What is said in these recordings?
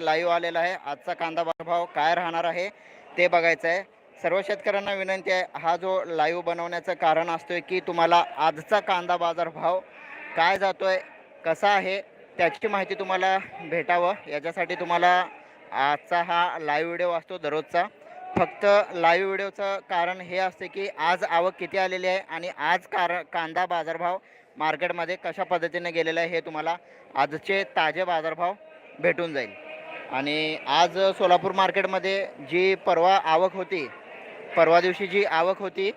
Live आलेला आहे. आजचा कांदा भाव काय राहणार आहे ते बघायचं आहे. सर्व शेतकऱ्यांना विनंती आहे हा जो लाईव्ह बनवण्याचं कारण असतोय की तुम्हाला आजचा कांदा बाजार भाव काय जातोय कसा आहे त्याची माहिती तुम्हाला भेटावं. याच्यासाठी तुम्हाला आजचा हा लाईव्ह व्हिडिओ असतो दररोजचा. फक्त लाईव्ह व्हिडिओचं कारण हे असते की आज आवक किती आलेली आहे आणि आज कार कांदा बाजारभाव मार्केटमध्ये कशा पद्धतीने गेलेला आहे हे तुम्हाला आजचे ताजे बाजारभाव भेटून जाईल. आणि आज सोलापूर मार्केटमध्ये जी परवा आवक होती परवा दिवशी जी आवक होती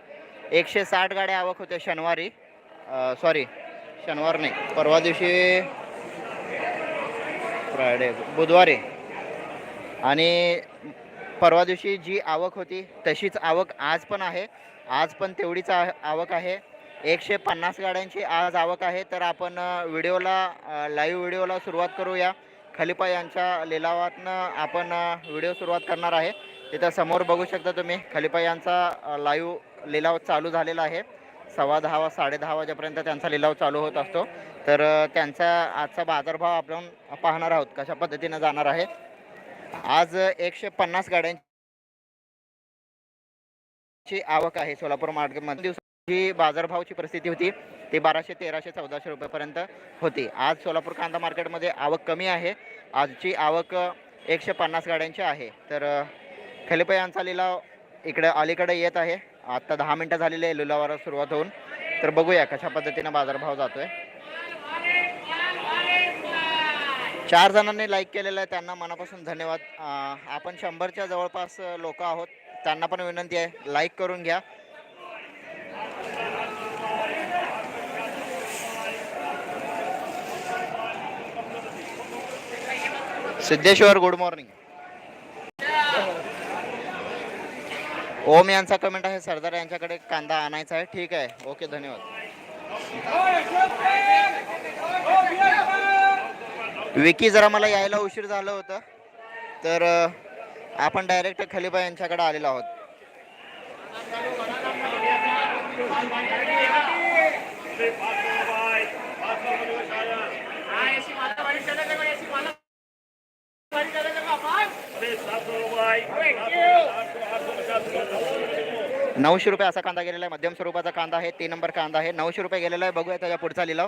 एकशे साठ गाड्या आवक होत्या शनिवारी. सॉरी शनिवार नाही परवा दिवशी फ्रायडे बुधवारी. आणि परवा दिवशी जी आवक होती तशीच आवक आज पण आहे. आज पण तेवढीच आ आवक आहे. एकशे पन्नास गाड्यांची आज आवक आहे. तर आपण व्हिडिओला लाईव्ह व्हिडिओला सुरुवात करूया. खलिपा यांच्या लिलावातनं आपण व्हिडिओ सुरुवात करणार आहे. तिथं समोर बघू शकता तुम्ही खलिपा यांचा लाईव्ह लिलाव चालू झालेला आहे. सव्वा दहा वा साडे दहा वाजेपर्यंत त्यांचा लिलाव चालू होत असतो. तर त्यांचा आजचा बाजारभाव आपण पाहणार आहोत कशा पद्धतीनं जाणार आहे. आज एकशे पन्नास गाड्यांची आवक आहे सोलापूर मार्केटमध्ये. दिवसाची बाजारभावची परिस्थिती होती. ती बाराशे तेराशे चौदाशे रुपयेपर्यंत होती. आज सोलापूर कांदा मार्केटमध्ये आवक कमी आहे. आजची आवक एकशे पन्नास गाड्यांची आहे. तर अ, खलिपा यांचा लिलाव इकडे अलीकडे येत आहे. आत्ता दहा मिनटं झालेली आहे लिलावाला सुरुवात होऊन. तर बघूया कशा पद्धतीनं बाजारभाव जातो आहे चार जणांनी लाईक केलेलं आहे. त्यांना मनापासून धन्यवाद. आपण शंभरच्या जवळपास लोक आहोत. त्यांना पण विनंती आहे. लाईक करून घ्या. सिद्धेश्वर गुड मॉर्निंग ओम यांचा कमेंट आहे सरदार यांच्याकडे कांदा आणायचा आहे. ठीक आहे. ओके धन्यवाद. विकी जरा मला यायला उशीर झालं होतं. तर आपण डायरेक्ट खलिबा यांच्याकडे आलेलो आहोत. नऊशे रुपये असा कांदा गेलेला आहे. मध्यम स्वरूपाचा कांदा आहे. तीन नंबर कांदा आहे. नऊशे रुपये गेलेला आहे. बघूया त्याच्या पुढचा लिलाव.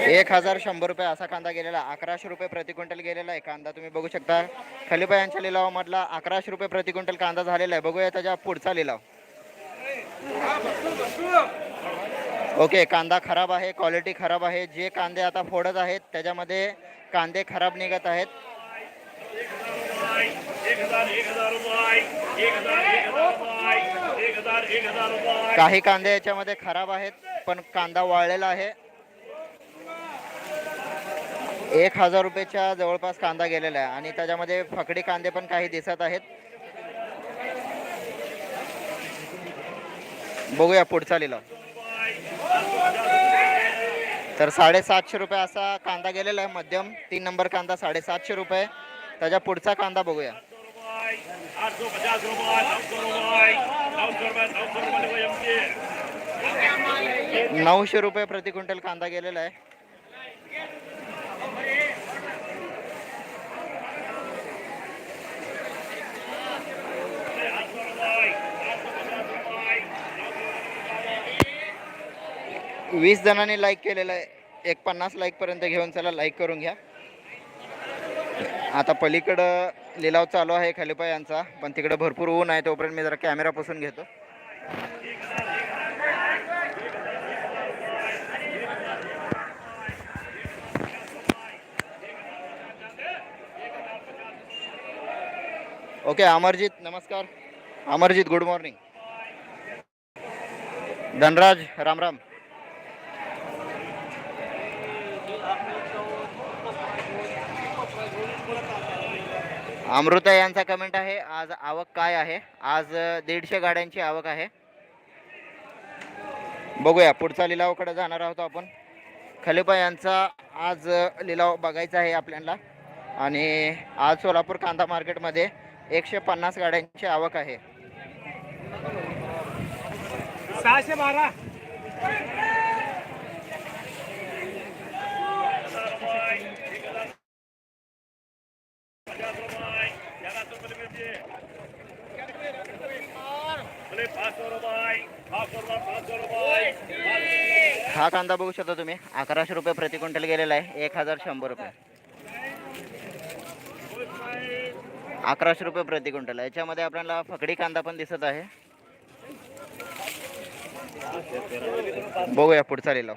एक हजार शंभर रुपये असा कांदा गेलेला आहे. अकराशे रुपये प्रति क्विंटल गेलेला आहे. कांदा तुम्ही बघू शकता. खलिबा यांच्या लिलावामधला अकराशे रुपये प्रति क्विंटल कांदा झालेला आहे. बघूया त्याच्या पुढचा लिलाव. ओके कांदा खराब आहे क्वालिटी खराब आहे. जे कांदे आता फोडत आहेत त्याच्यामध्ये कांदे खराब निघत आहेत. काही कांदे याच्यामध्ये खराब आहेत पण कांदा वाळलेला आहे. एक हजार रुपयाच्या जवळपास कांदा गेलेला आहे आणि त्याच्यामध्ये फकडी कांदे पण काही दिसत आहेत. बघूया पुढचा लिलाव. तर साडेसातशे रुपये असा कांदा गेलेला आहे. मध्यम तीन नंबर कांदा साडेसातशे रुपये. त्याच्या पुढचा कांदा बघूया. नऊशे रुपये प्रति क्विंटल कांदा गेलेला आहे. वीस जणांनी लाईक केलेलं आहे. एक पन्नास लाईकपर्यंत घेऊन चला लाईक करून घ्या. आता पलीकडं लिलाव चालू आहे खलिपा यांचा पण तिकडं भरपूर ऊन आहे तोपर्यंत मी जरा कॅमेरा पुसून घेतो. ओके अमरजीत नमस्कार. अमरजीत गुड मॉर्निंग धनराज राम अमृता यांचा कमेंट आहे. आज आवक काय आहे? आज दीडशे गाड्यांची आवक आहे. बघूया पुढचा लिलावाकडे जाणार आहोत आपण. खलिपा यांचा आज लिलाव बघायचा आहे आपल्याला आणि आज सोलापूर कांदा मार्केटमध्ये एकशे पन्नास गाड्यांची आवक आहे. सहाशे बारा हजार रुपये एक हजार पचास रुपये ग्यारह सौ रुपये मिळते बोले पाच सौ रुपये पाच सौ रुपये पाच सौ रुपये हा कांदा बघू शकता तुम्ही. अकराशे रुपये प्रति क्विंटल गेलेला आहे. एक हजार शंभर रुपये. अकराशे रुपये प्रति क्विंटल याच्यामध्ये आपल्याला फकडी कांदा पण दिसत आहे. बघूया पुढचा लिलाव.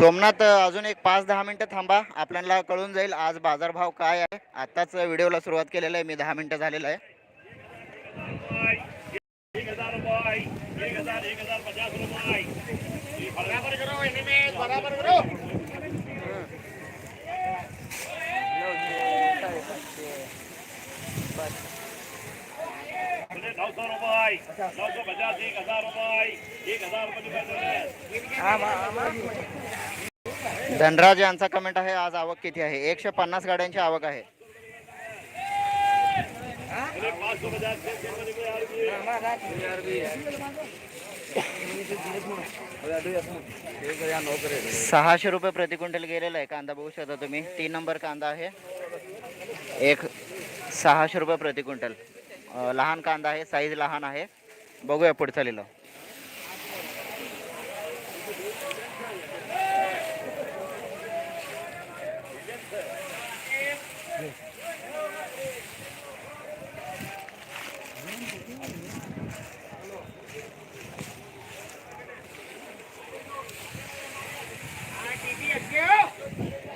सोमनाथ अजून एक पाच दहा मिनटं थांबा. आपल्याला कळून जाईल आज बाजारभाव काय आहे. आत्ताच व्हिडिओला सुरुवात केलेलं आहे. मी दहा मिनटं झालेलं आहे. बराबर करो रुपये एक हजार एक हजार पचास रुपये बराबर करो इनमें बराबर करो बोले नौ सौ रुपये नौ सौ पचास एक हजार रुपये एक हजार रुपये धनराज यांचा कमेंट आहे आज आवक किती आहे? एकशे पन्नास गाड्यांची आवक आहे. सहाशे रुपये प्रति क्विंटल गेलेला आहे. कांदा बघू शकता तुम्ही. तीन नंबर कांदा आहे. एक सहाशे रुपये प्रति क्विंटल. लहान कांदा आहे. साईज लहान आहे. बघूया पुढचा लिलाव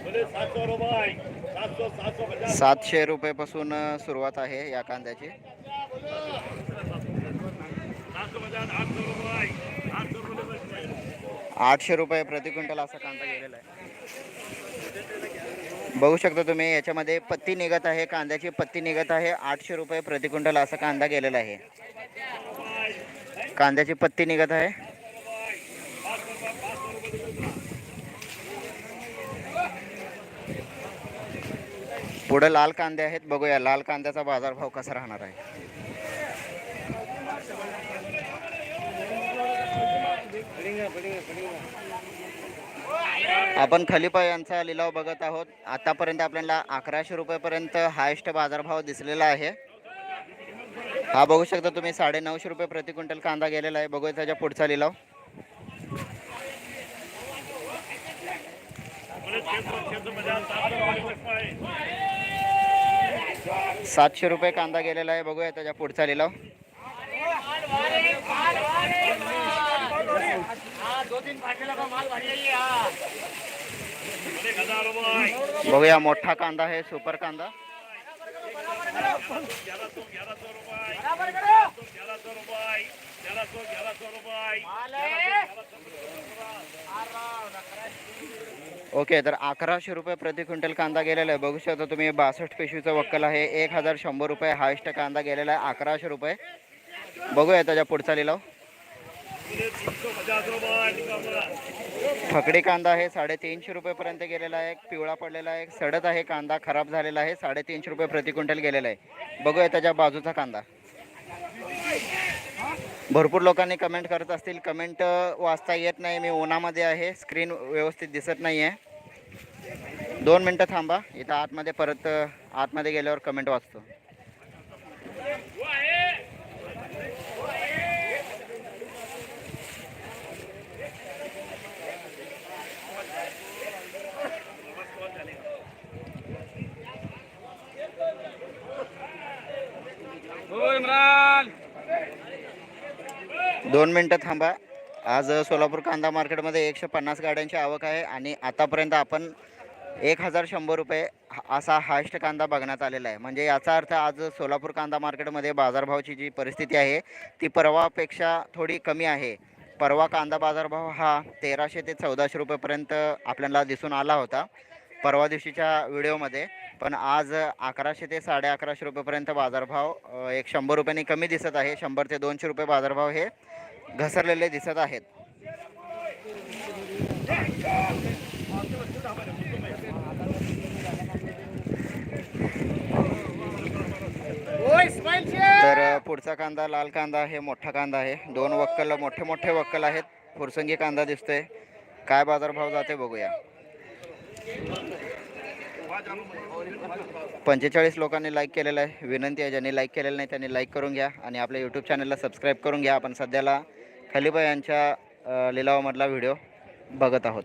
बोले सात सौ रुपये सात सौ सात सौ पचास सातशे रुपयेपासून सुरुवात आहे या कांद्याची. आठशे रुपये प्रति क्विंटल असा कांदा गेलेला आहे. बघू शकता तुम्ही याच्यामध्ये पत्ती निघत आहे कांद्याची पत्ती निघत आहे. आठशे रुपये प्रति क्विंटल असा कांदा गेलेला आहे. कांद्याची पत्ती निघत आहे. पुढे लाल कांदे आहेत बघूया. लाल कांद्याचा बाजारभाव कसा राहणार आहे? आपण खलिपा यांचा लिलाव बघत आहोत. आतापर्यंत आपल्याला अकराशे रुपयेपर्यंत हायेस्ट बाजारभाव दिसलेला आहे. हा बघू शकता तुम्ही साडे नऊशे रुपये प्रति क्विंटल कांदा गेलेला आहे. बघूया त्याच्या पुढचा लिलाव बोले छह सौ छह सौ पचास सात सौ रुपये सातशे रुपये कांदा गेलेला आहे. बघूया त्याच्या पुढचा लिलाव. बघूया मोठा कांदा आहे सुपर कांदा. ओके तर अकराशे रुपये प्रति क्विंटल कांदा गेलेला आहे. बघू शकता तुम्ही बासष्ट पिशवीचं वक्कल आहे. एक हजार शंभर रुपये हायेस्ट कांदा गेलेला आहे अकराशे रुपये. बघूया त्याच्या पुढचा लिलाव. फकडी कांदा आहे साडेतीनशे रुपयेपर्यंत गेलेला आहे. पिवळा पडलेला आहे सडत आहे कांदा खराब झालेला आहे साडेतीनशे रुपये प्रति क्विंटल गेलेला आहे. बघूया त्याच्या बाजूचा कांदा. भरपूर लोकांनी कमेंट करत असतील. कमेंट वाचता येत नाही. मी उन्हामध्ये आहे. स्क्रीन व्यवस्थित दिसत नाही आहे दोन मिनटं थांबा. इथं आतमध्ये परत आतमध्ये गेल्यावर कमेंट वाचतो हो इम्रान दोन मिनटं थांबा. आज सोलापूर कांदा मार्केटमध्ये एकशे पन्नास गाड्यांची आवक आहे आणि आतापर्यंत आपण एक हजार शंभर रुपये हा- असा हायस्ट कांदा बघण्यात आलेला आहे. म्हणजे याचा अर्थ आज सोलापूर कांदा मार्केटमध्ये बाजारभावाची जी परिस्थिती आहे ती परवापेक्षा थोडी कमी आहे. परवा कांदा बाजारभाव हा तेराशे ते चौदाशे रुपयेपर्यंत आपल्याला दिसून आला होता परवा दिवशीच्या व्हिडिओमध्ये. पण आज अकराशे ते साडे अकराशे रुपयेपर्यंत बाजारभाव एक शंभर रुपयांनी कमी दिसत आहे. शंभर ते दोनशे रुपये बाजारभाव हे. घसरलेले दिसत आहेत. तर पुढचा कांदा लाल कांदा हे मोठा कांदा आहे. दोन वक्कल मोठे मोठे वक्कल आहेत. फुरसंगी कांदा दिसतोय. काय बाजारभाव जाते बघूया. पंचेचाळीस लोकांनी लाईक केलेलं आहे. विनंती आहे ज्यांनी लाईक केलेलं नाही त्यांनी लाईक करून घ्या. आणि आपल्या यूट्यूब चॅनलला सबस्क्राईब करून घ्या. आपण सध्याला खलिबा यांच्या लिलावामधला व्हिडिओ बघत आहोत.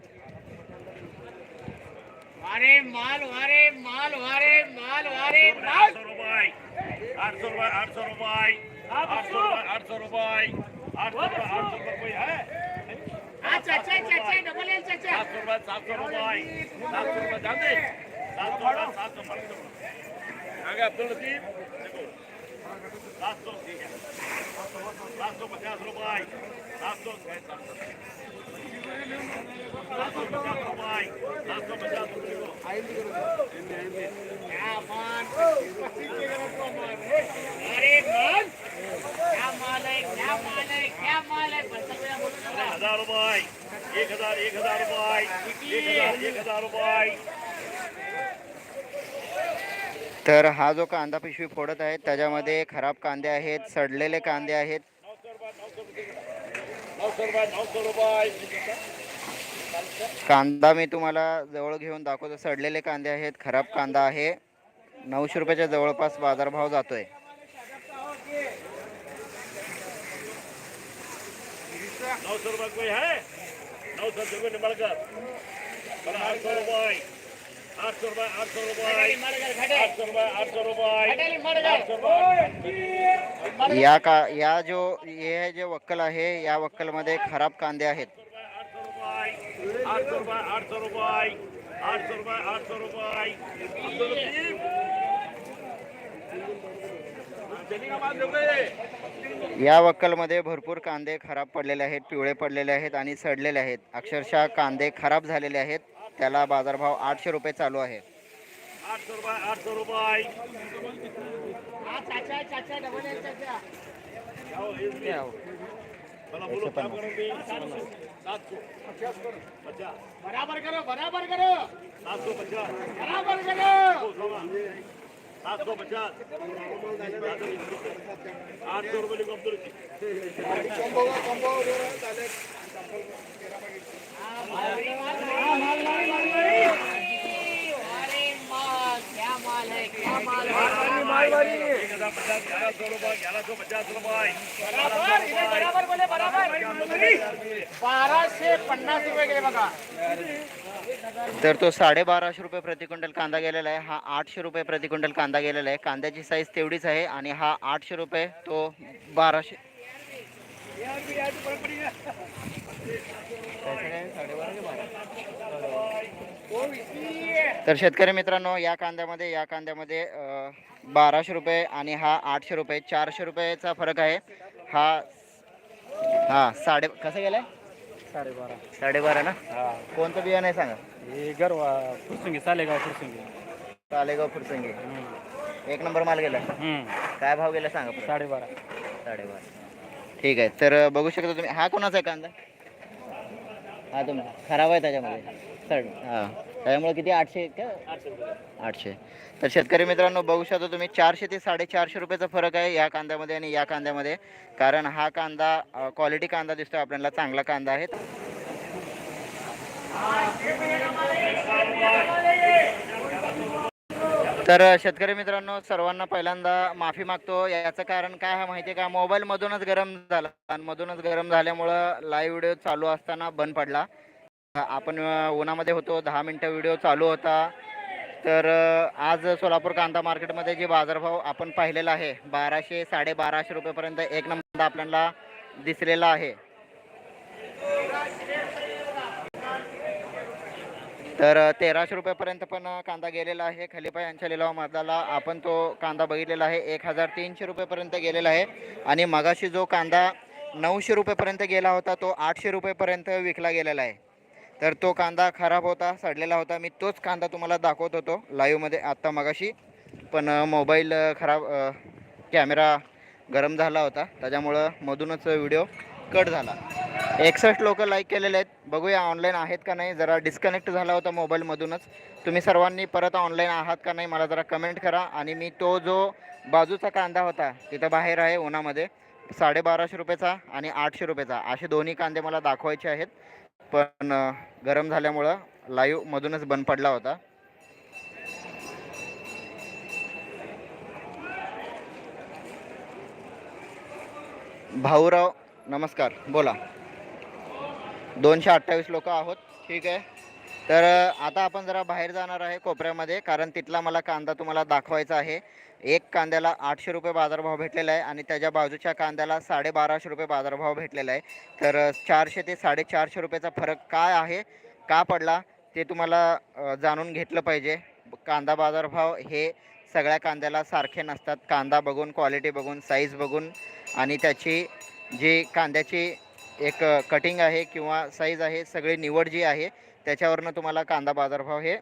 वारे माल वारे माल वारे माल वारे. माल आठ सौ रुपये आठ सौ रुपये रुपये रुपये आठ सौ रुपये रुपये है. चाचा चाचा डबल एल चाचा. सात सौ रुपये सात सौ रुपये सात सौ रुपये जानते सात सौ रुपये सात सौ रुपये. आगे अब्दुल लतीफ देखो सात सौ ठीक है सात सौ पचास रुपये सात सौ सात सौ सात सौ पचास रुपये सात सौ पचास रुपये को तर हा जो कांदा पिशवी फोडत आहे त्याच्यामध्ये खराब कांदे आहेत सडलेले कांदे आहेत. कांदा मी तुम्हाला जवळ घेऊन दाखवतो. सडलेले कांदे आहेत खराब कांदा आहे. नऊशे रुपयाच्या जवळपास बाजारभाव जातोय. नौ सौ रुपये. रुपये रुपये रुपये रुपये. या का या जो हे जे वक्कल आहे या वक्कलमध्ये खराब कांदे आहेत. रुपये रुपये रुपये रुपये या वक्कलमध्ये भरपूर कांदे खराब पडलेले आहेत पिवळे पडलेले आहेत आणि सडलेले आहेत. अक्षरशः कांदे खराब झालेले आहेत. त्याला बाजारभाव आठशे रुपये चालू आहे. आठ सौ रुपये. आठ सौ रुपये हाँ बराबर करो बराबर करो. सात सौ पचास. बराबर करो। सात सौ पचास आठ सौ रुपये बाराशे पन्नास रुपये गेले बघा तर तो साडेबाराशे रुपये प्रति क्विंटल कांदा गेलेला आहे. हा आठशे रुपये प्रति क्विंटल कांदा गेलेला आहे. कांद्याची साईज तेवढीच आहे आणि हा आठशे रुपये तो बाराशे तर शेतकरी मित्रांनो या कांद्यामध्ये या कांद्यामध्ये बाराशे रुपये आणि हा आठशे रुपये चारशे रुपयाचा फरक आहे. हा हा साडे कसं गेलाय? साडेबारा. साडेबारा ना? हा. कोणतं बियाणं आहे सांगा? हे गरवा फुरसुंगी सालेगाव फुरसुंगी. तालेगाव फुरसंगी. एक नंबर माल गेला. काय भाव गेला सांगा परत. साडेबारा. साडेबारा. ठीक आहे तर बघू शकता तुम्ही. हा कोणाचा आहे कांदा? हा तुमचा. खराब आहे त्याच्यामध्ये. सड हां. त्याच्यामुळे किती? आठशे का? आठशे. तर शेतकरी मित्रांनो बघू शकता तुम्ही चारशे ते साडेचारशे रुपयाचा फरक आहे या कांद्यामध्ये आणि या कांद्यामध्ये. कारण हा कांदा क्वालिटी कांदा दिसतो आपल्याला चांगला कांदा आहे. तर शेतकरी मित्रांनो सर्वांना पहिल्यांदा माफी मागतो. याचं कारण काय आहे माहिती आहे का? मोबाईलमधूनच गरम झाला. आणि मधूनच गरम झाल्यामुळं लाईव्ह व्हिडिओ चालू असताना बंद पडला. आपण उन्हामध्ये होतो दहा मिनटं व्हिडिओ चालू होता. तर आज सोलापूर कांदा मार्केटमध्ये जे बाजारभाव आपण पाहिलेला आहे बाराशे साडेबाराशे रुपयेपर्यंत एक नंबर आपल्याला दिसलेला आहे. तर तेराशे रुपयेपर्यंत पण कांदा गेलेला आहे. खलिफा यांच्या लिलाव मधला आपण तो कांदा बघितलेला आहे. एक हजार तीनशे रुपयेपर्यंत गेलेला आहे. आणि मगाशी जो कांदा नऊशे रुपयेपर्यंत गेला होता तो आठशे रुपयेपर्यंत विकला गेलेला आहे. तर तो कांदा खराब होता सडलेला होता. मी तोच कांदा तुम्हाला दाखवत होतो लाईव्हमध्ये आत्ता मगाशी पण मोबाईल खराब कॅमेरा गरम झाला होता. त्याच्यामुळं मधूनच व्हिडिओ कट झाला. एकसष्ट लोक लाईक केलेले आहेत. बघूया ऑनलाईन आहेत का नाही. जरा डिस्कनेक्ट झाला होता मोबाईलमधूनच तुम्ही सर्वांनी परत ऑनलाईन आहात का नाही मला जरा कमेंट करा. आणि मी तो जो बाजूचा कांदा होता तिथं बाहेर आहे उन्हामध्ये साडेबाराशे रुपयाचा आणि आठशे रुपयाचा. असे दोन्ही कांदे मला दाखवायचे आहेत. पण गरम झाल्यामुळं लाईव्हमधूनच बंद पडला होता. भाऊराव नमस्कार. बोला. दोनशे अठ्ठावीस लोक आहोत. ठीक आहे? तर आता आपण जरा बाहेर जाणार आहे कोपऱ्यामध्ये कारण तिथला मला कांदा तुम्हाला दाखवायचा आहे. एक कांद्याला आठशे रुपये बाजारभाव भेटलेला आहे आणि त्याच्या बाजूच्या कांद्याला साडेबाराशे रुपये बाजारभाव भेटलेला आहे. तर चारशे ते साडेचारशे रुपयाचा फरक काय आहे का पडला ते तुम्हाला जाणून घेतलं पाहिजे. कांदा बाजारभाव हे सगळ्या कांद्याला सारखे नसतात. कांदा बघून क्वालिटी बघून साईज बघून आणि त्याची जी कांद्याची एक कटिंग आहे किंवा साईज आहे सगळी निवड जी आहे त्याच्यावरनं तुम्हाला कांदा बाजारभाव हे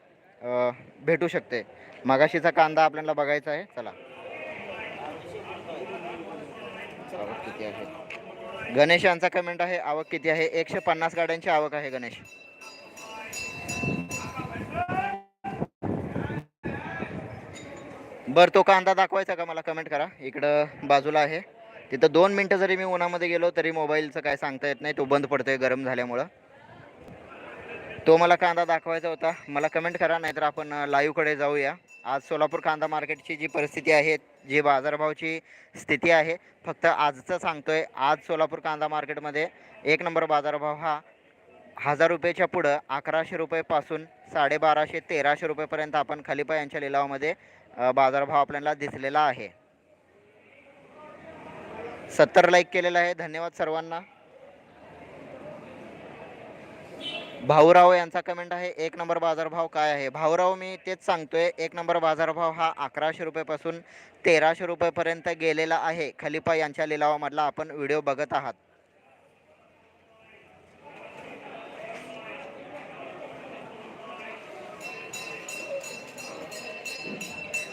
भेटू शकते. मगाशीचा कांदा आपल्याला बघायचा आहे. चला. आवक किती आहे? गणेश यांचा कमेंट आहे आवक किती आहे? एकशे पन्नास गाड्यांची आवक आहे गणेश. बरं तो कांदा दाखवायचा का मला? कमेंट करा. इकडं बाजूला आहे. तिथं दोन मिनटं जरी मी उन्हामध्ये गेलो तरी मोबाईलचं काय सांगता येत नाही. तो बंद पडतोय गरम झाल्यामुळं. तो मला कांदा दाखवायचा होता. मला कमेंट करा नाहीतर आपण लाईव्हकडे जाऊया. आज सोलापूर कांदा मार्केटची जी परिस्थिती आहे जी बाजारभावची स्थिती आहे फक्त आजचं सांगतोय. आज सोलापूर कांदा मार्केटमध्ये एक नंबर बाजारभाव हा हजार रुपयेच्या पुढं अकराशे रुपयेपासून साडेबाराशे तेराशे रुपयेपर्यंत आपण खलिपा यांच्या लिलावामध्ये बाजारभाव आपल्याला दिसलेला आहे. सत्तर लाईक केलेलं आहे. धन्यवाद सर्वांना. भाऊराव यांचा कमेंट आहे एक नंबर बाजारभाव काय आहे? भाऊराव मी तेच सांगतोय एक नंबर बाजारभाव हा अकराशे रुपयेपासून तेराशे रुपयेपर्यंत गेलेला आहे. खलिपा यांच्या लिलावामधला आपण व्हिडिओ बघत आहात.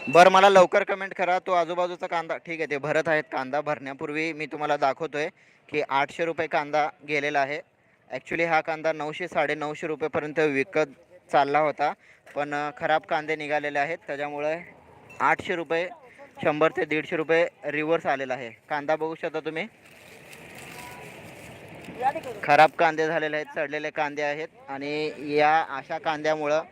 बरं मला लवकर कमेंट करा. तो आजूबाजूचा कांदा ठीक आहे ते भरत आहेत. कांदा भरण्यापूर्वी मी तुम्हाला दाखवतोय की आठशे रुपये कांदा गेलेला आहे. ॲक्च्युली हा कांदा नऊशे साडेनऊशे रुपयेपर्यंत विकत चालला होता. पण खराब कांदे निघालेले आहेत. त्याच्यामुळे आठशे रुपये शंभर ते दीडशे रुपये रिव्हर्स आलेला आहे. कांदा बघू शकता तुम्ही. खराब कांदे झालेले आहेत सडलेले कांदे आहेत. आणि या अशा कांद्यामुळं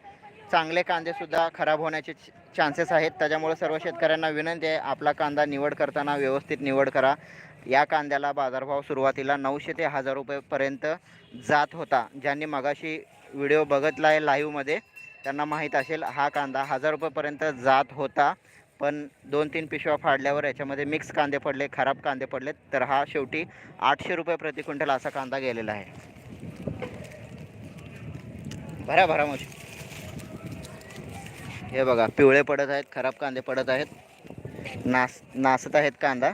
चांगले कांदेसुद्धा खराब होण्याचे चान्सेस आहेत. त्याच्यामुळे सर्व शेतकऱ्यांना विनंती आहे आपला कांदा निवड करताना व्यवस्थित निवड करा. या कांद्याला बाजारभाव सुरुवातीला नऊशे ते हजार रुपयेपर्यंत जात होता. ज्यांनी मगाशी व्हिडिओ बघितला आहे लाईव्हमध्ये त्यांना माहीत असेल हा कांदा हजार रुपयेपर्यंत जात होता. पण दोन तीन पिशव्या फाडल्यावर याच्यामध्ये मिक्स कांदे पडले खराब कांदे पडले तर हा शेवटी आठशे रुपये प्रति क्विंटल असा कांदा गेलेला आहे. भरा भरा मोशी हे बघा पिवळे पडत आहेत खराब कांदे पडत आहेत. नास नासत आहेत कांदा.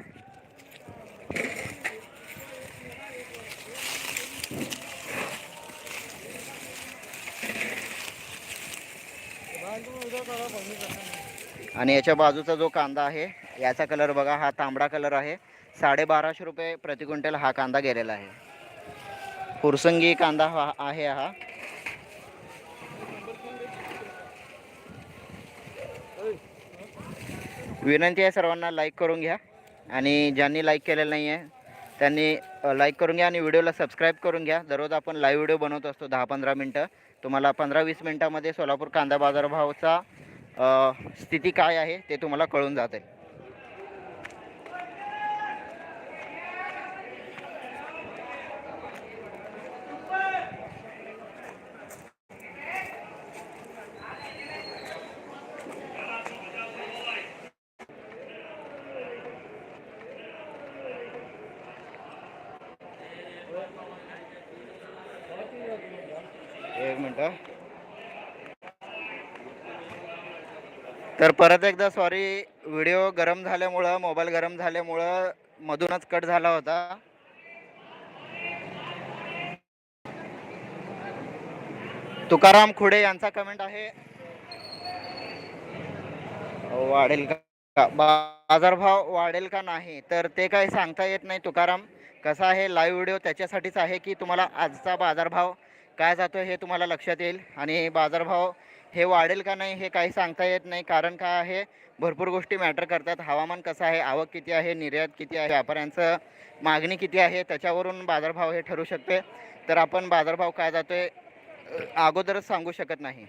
आणि याच्या बाजूचा जो कांदा आहे याचा कलर बघा हा तांबडा कलर आहे. साडेबाराशे रुपये प्रति क्विंटल हा कांदा गेलेला आहे. फुरसंगी कांदा हा आहे हा. विनंती आहे सर्वांना लाईक करून घ्या. आणि ज्यांनी लाईक केलेलं नाही आहे त्यांनी लाईक करून घ्या आणि व्हिडिओला सबस्क्राईब करून घ्या. दररोज आपण लाईव्ह व्हिडिओ बनवत असतो दहा पंधरा मिनटं. तुम्हाला पंधरा वीस मिनटामध्ये सोलापूर कांदा बाजारभावचा स्थिती काय आहे ते तुम्हाला कळून जाते एक मिनटं तर परत एकदा सॉरी व्हिडिओ गरम झाल्यामुळं मोबाईल गरम झाल्यामुळं मधूनच कट झाला होता. तुकाराम खुडे यांचा कमेंट आहे. वाढेल का? बाजारभाव वाढेल का नाही? तर ते काही सांगता येत नाही तुकाराम. कसा आहे लाईव्ह व्हिडिओ त्याच्यासाठीच आहे की तुम्हाला आजचा बाजारभाव काय जातो हे तुम्हाला लक्षात येईल. आणि बाजारभाव हे वाढेल का नाही हे काही सांगता येत नाही. कारण काय आहे भरपूर गोष्टी मॅटर करतात. हवामान कसं आहे आवक किती आहे निर्यात किती आहे व्यापाऱ्यांचं मागणी किती आहे त्याच्यावरून बाजारभाव हे ठरू शकते. तर आपण बाजारभाव काय जातो आहे अगोदरच सांगू शकत नाही.